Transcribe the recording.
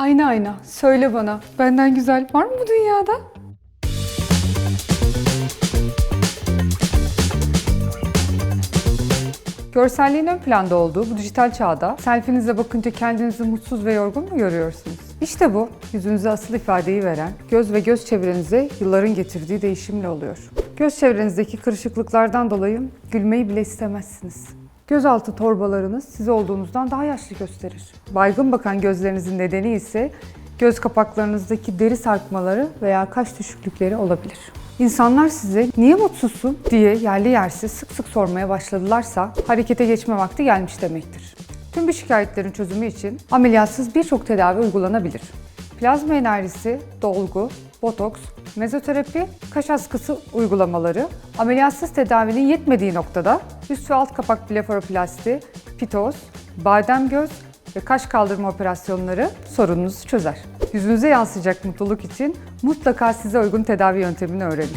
Ayna ayna, söyle bana. Benden güzel var mı bu dünyada? Görselliğin ön planda olduğu bu dijital çağda selfinize bakınca kendinizi mutsuz ve yorgun mu görüyorsunuz? İşte bu, yüzünüze asıl ifadeyi veren, göz ve göz çevrenize yılların getirdiği değişimle oluyor. Göz çevrenizdeki kırışıklıklardan dolayı gülmeyi bile istemezsiniz. Gözaltı torbalarınız siz olduğunuzdan daha yaşlı gösterir. Baygın bakan gözlerinizin nedeni ise göz kapaklarınızdaki deri sarkmaları veya kaş düşüklükleri olabilir. İnsanlar size niye mutsuzsun diye yerli yersiz sık sık sormaya başladılarsa harekete geçme vakti gelmiş demektir. Tüm bu şikayetlerin çözümü için ameliyatsız birçok tedavi uygulanabilir. Plazma enerjisi, dolgu, botoks, mezoterapi, kaş askısı uygulamaları, ameliyatsız tedavinin yetmediği noktada üst ve alt kapak blefaroplasti, pitoz, badem göz ve kaş kaldırma operasyonları sorununuzu çözer. Yüzünüze yansıyacak mutluluk için mutlaka size uygun tedavi yöntemini öğrenin.